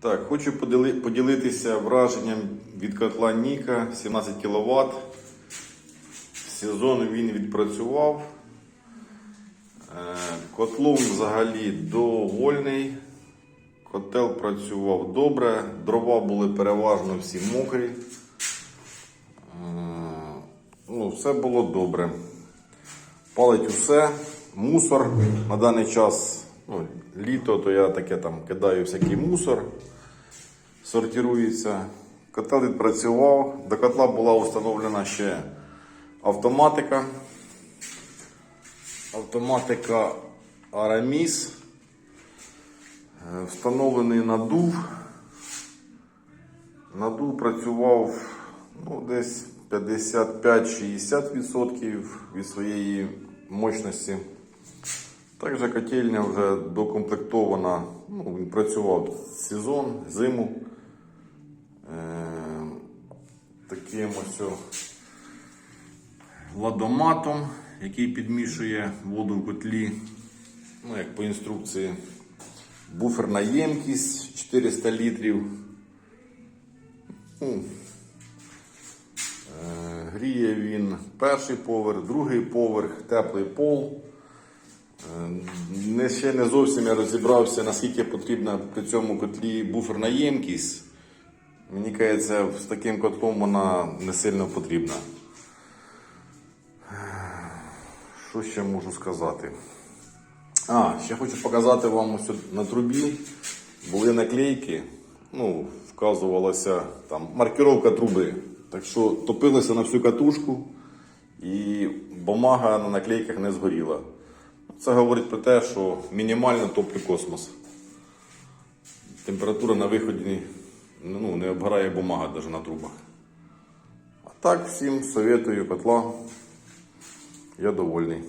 Так, хочу поділи- поділитися враженням від котла Ніка 17 кВт. Сезон він відпрацював. Е, Котлом взагалі довольний. Котел працював добре, дрова були переважно всі мокрі. Е, Ну, все було добре. Палить усе. Мусор на даний час, ну, літо, то я таке там кидаю всякий мусор, сортирується. Котел відпрацював. До котла була встановлена ще автоматика. Автоматика Aramis. Е, Встановлений надув. Надув працював ну, десь 55-60% від своєї мощності. Також котельня вже докомплектована. Ну, він працював сезон, зиму. Е, таким ось ладоматом, який підмішує воду в котлі. Ну, як по інструкції. Буферна ємкість 400 літрів. Ну, е, Гріє він перший поверх, другий поверх, теплий пол. Е, Не, ще не зовсім я розібрався, наскільки потрібна при цьому котлі буферна ємкість. Мені кажеться, з таким котлом вона не сильно потрібна. Що ще можу сказати? А, ще хочу показати вам ось на трубі. Були наклейки, ну, вказувалася там маркировка труби. Так що топилося на всю катушку і бумага на наклейках не згоріла. Це говорить про те, що мінімально топлю космос. Температура на виході ну, не обгорає бумага навіть на трубах. А так, всім советую котла. Я довольний.